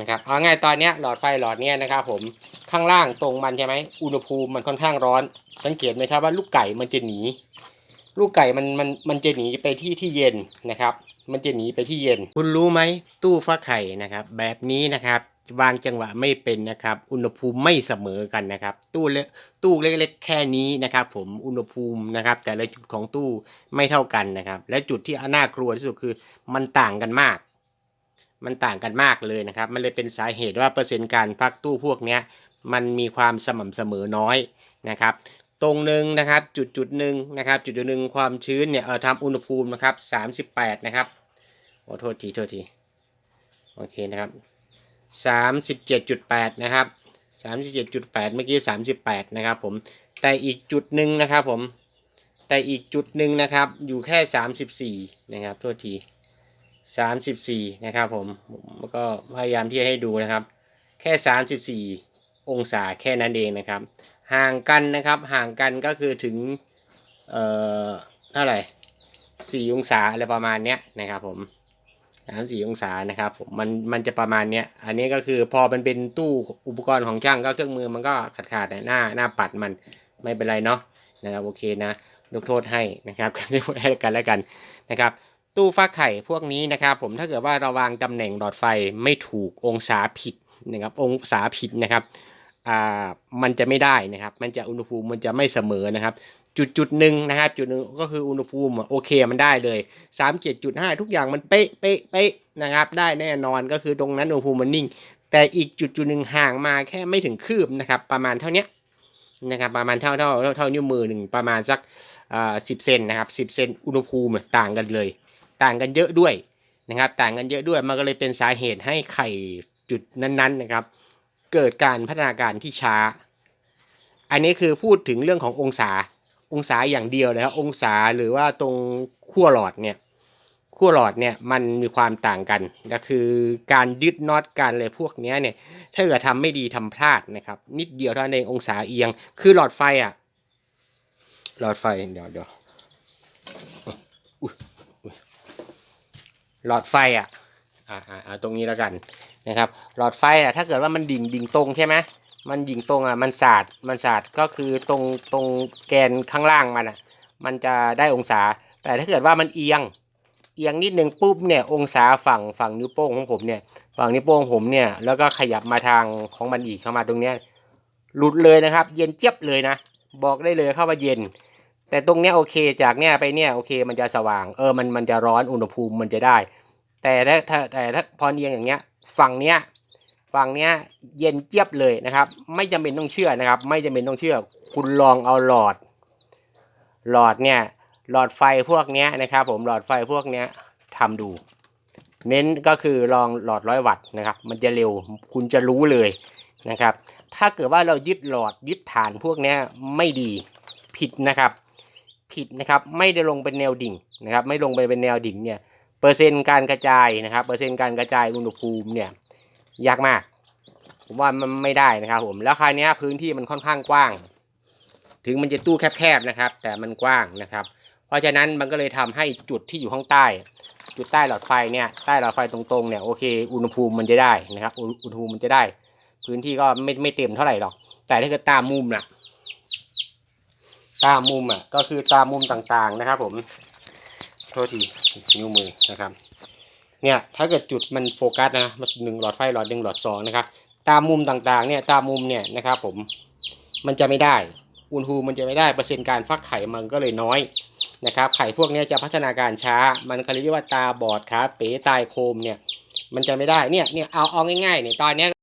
นะครับเอาง่ายตอนนี้หลอดไฟหลอดเนี้ยนะครับผมข้างล่างตรงมันใช่ไหมอุณหภูมิมันค่อนข้างร้อน สังเกตไหมครับว่าลูกไก่มันจะหนี ลูกไก่มันมันมันจะหนีไปที่ที่เย็นนะครับ มันจะหนีไปที่เย็น คุณรู้ไหมตู้ฟักไข่นะครับ แบบนี้นะครับวางจังหวะไม่เป็นนะครับ อุณหภูมิไม่เสมอกันนะครับ ตู้เล็กตู้เล็กๆ แค่นี้นะครับ ผมอุณหภูมินะครับ แต่ละจุดของตู้ไม่เท่ากันนะครับ และจุดที่น่ากลัวที่สุดคือมันต่างกันมาก มันต่างกันมากเลยนะครับ มันเลยเป็นสาเหตุว่าเปอร์เซ็นต์การพักตู้พวกนี้มันมีความสม่ำเสมอน้อยนะครับ ตรงหนึ่งนะครับจุดจุดหนึ่งนะครับจุดจุดหนึ่งความชื้นเนี่ยเออทำอุณหภูมินะครับสามสิบแปดนะครับโอ้โทษทีโทษทีโอเคนะครับสามสิบเจ็ดจุดแปดนะครับสามสิบเจ็ดจุดแปดเมื่อกี้สามสิบแปดนะครับผมแต่อีกจุดหนึ่งนะครับผมแต่อีกจุดหนึ่งนะครับอยู่แค่สามสิบสี่นะครับโทษที สามสิบสี่นะครับผมผมก็พยายามที่จะให้ดูนะครับ แค่สามสิบสี่องศาแค่นั้นเองนะครับ ห่างกันนะครับห่างกันก็คือถึงเอ่อเท่าไหร่สี่องศาอะไรประมาณเนี้ยนะครับผมสามสี่องศานะครับผมมันมันจะประมาณเนี้ยอันนี้ก็คือพอมันเป็นตู้อุปกรณ์ของช่างก็เครื่องมือมันก็ขาดขาดหน้าหน้าปัดมันไม่เป็นไรเนาะนะครับโอเคนะยกโทษให้นะครับให้กันแล้วกันนะครับ ตู้ฟักไข่พวกนี้นะครับผมถ้าเกิดว่าเราวางตำแหน่งหลอดไฟไม่ถูกองศาผิดนะครับองศาผิดนะครับอ่ามันจะไม่ได้นะครับ มันจะอุณหภูมิมันจะไม่เสมอนะครับ จุดจุดหนึ่งนะครับจุดหนึ่งก็คืออุณหภูมิโอเคมันได้เลยสามเจ็ดจุดห้าทุกอย่างมันเป๊ะเป๊ะเป๊ะนะครับได้แน่นอนก็คือตรงนั้นอุณหภูมิมันนิ่ง แต่อีกจุดจุดหนึ่งห่างมาแค่ไม่ถึงคืบนะครับประมาณเท่านี้นะครับประมาณเท่าเท่าเท่านิ้วมือหนึ่งประมาณสักอ่าสิบเซนนะครับสิบเซนอุณหภูมิต่างกันเลย ต่างกันเยอะด้วยนะครับต่างกันเยอะด้วยมันก็เลยเป็นสาเหตุให้ไข่จุดนั้นๆนะครับ เกิดการพัฒนาการที่ช้า อันนี้คือพูดถึงเรื่องขององศาองศาอย่างเดียวเลยครับองศาหรือว่าตรงขั้วหลอดเนี่ยขั้วหลอดเนี่ยมันมีความต่างกันก็คือการยึดน็อตการอะไรพวกนี้เนี่ยถ้าเกิดทำไม่ดีทำพลาดนะครับ นิดเดียวเท่านั้นเององศาเอียง คือหลอดไฟอะหลอดไฟเดี๋ยวเดี๋ยวอุ๊ยอุ๊ย หลอดไฟอะอ่าอ่าอ่าตรงนี้แล้วกันนะครับ หลอดไฟอะถ้าเกิดว่ามันดิ่งดิ่งตรงใช่ไหมมันดิ่งตรงอะมันสาดมันสาดก็คือตรงตรงแกนข้างล่างมันอะมันจะได้องศา แต่ถ้าเกิดว่ามันเอียงเอียงนิดนึงปุ๊บเนี่ยองศาฝั่งฝั่งนิ้วโป้งของผมเนี่ยฝั่งนิ้วโป้งผมเนี่ยแล้วก็ขยับมาทางของมันอีกเข้ามาตรงเนี้ยหลุดเลยนะครับ เย็นเจี๊ยบเลยนะ บอกได้เลยเข้าว่าเย็น แต่ตรงเนี้ยโอเคจากเนี้ยไปเนี่ยโอเคมันจะสว่างเออมันมันจะร้อนอุณหภูมิมันจะได้ แต่ถ้าถ้าแต่ถ้าพอเอียงอย่างเงี้ยฝั่งเนี้ยฝั่งเนี้ยเย็นเจี๊ยบเลยนะครับ ไม่จำเป็นต้องเชื่อนะครับ ไม่จำเป็นต้องเชื่อ คุณลองเอาหลอด หลอดเนี่ยหลอดไฟพวกเนี้ยนะครับ ผมหลอดไฟพวกเนี้ยทำดู เน้นก็คือลองหลอดร้อยวัตต์นะครับ มันจะเร็วคุณจะรู้เลยนะครับ ถ้าเกิดว่าเรายึดหลอดยึดฐานพวกเนี้ยไม่ดีผิดนะครับ ผิดนะครับไม่ได้ลงเป็นแนวดิ่งนะครับไม่ลงไปเป็นแนวดิ่งเนี่ยเปอร์เซ็นต์การกระจายนะครับเปอร์เซ็นต์การกระจายอุณหภูมิเนี่ยยากมากผมว่ามันไม่ได้นะครับผมแล้วคราวนี้พื้นที่มันค่อนข้างกว้าง ถึงมันจะตู้แคบๆนะครับ แต่มันกว้างนะครับ เพราะฉะนั้นมันก็เลยทำให้จุดที่อยู่ข้างใต้ จุดใต้หลอดไฟเนี่ยใต้หลอดไฟตรงๆเนี่ยโอเค อุณหภูมิมันจะได้นะครับอุณหภูมิมันจะได้ พื้นที่ก็ไม่ไม่เต็มเท่าไหร่หรอก แต่ถ้าเกิดตามมุมน่ะ ตามมุมอะก็คือตามมุมต่างๆนะครับ ผมโทษทีนิ้วมือนะครับ เนี่ยถ้าเกิดจุดมันโฟกัสนะมันหนึ่งหลอดไฟหลอดหนึ่งหลอดสองนะครับ ตามมุมต่างๆ เนี่ยตามมุมเนี่ยนะครับ ผมมันจะไม่ได้อุณหภูมิมันจะไม่ได้เปอร์เซ็นต์การฟักไข่มันก็เลยน้อยนะครับไข่พวกนี้จะพัฒนาการช้า มันก็เรียกว่าตาบอดขาเป๋ตายโคมเนี่ยมันจะไม่ได้เนี่ยเนี่ยเอาเอาง่ายๆเนี่ยตอนเนี้ย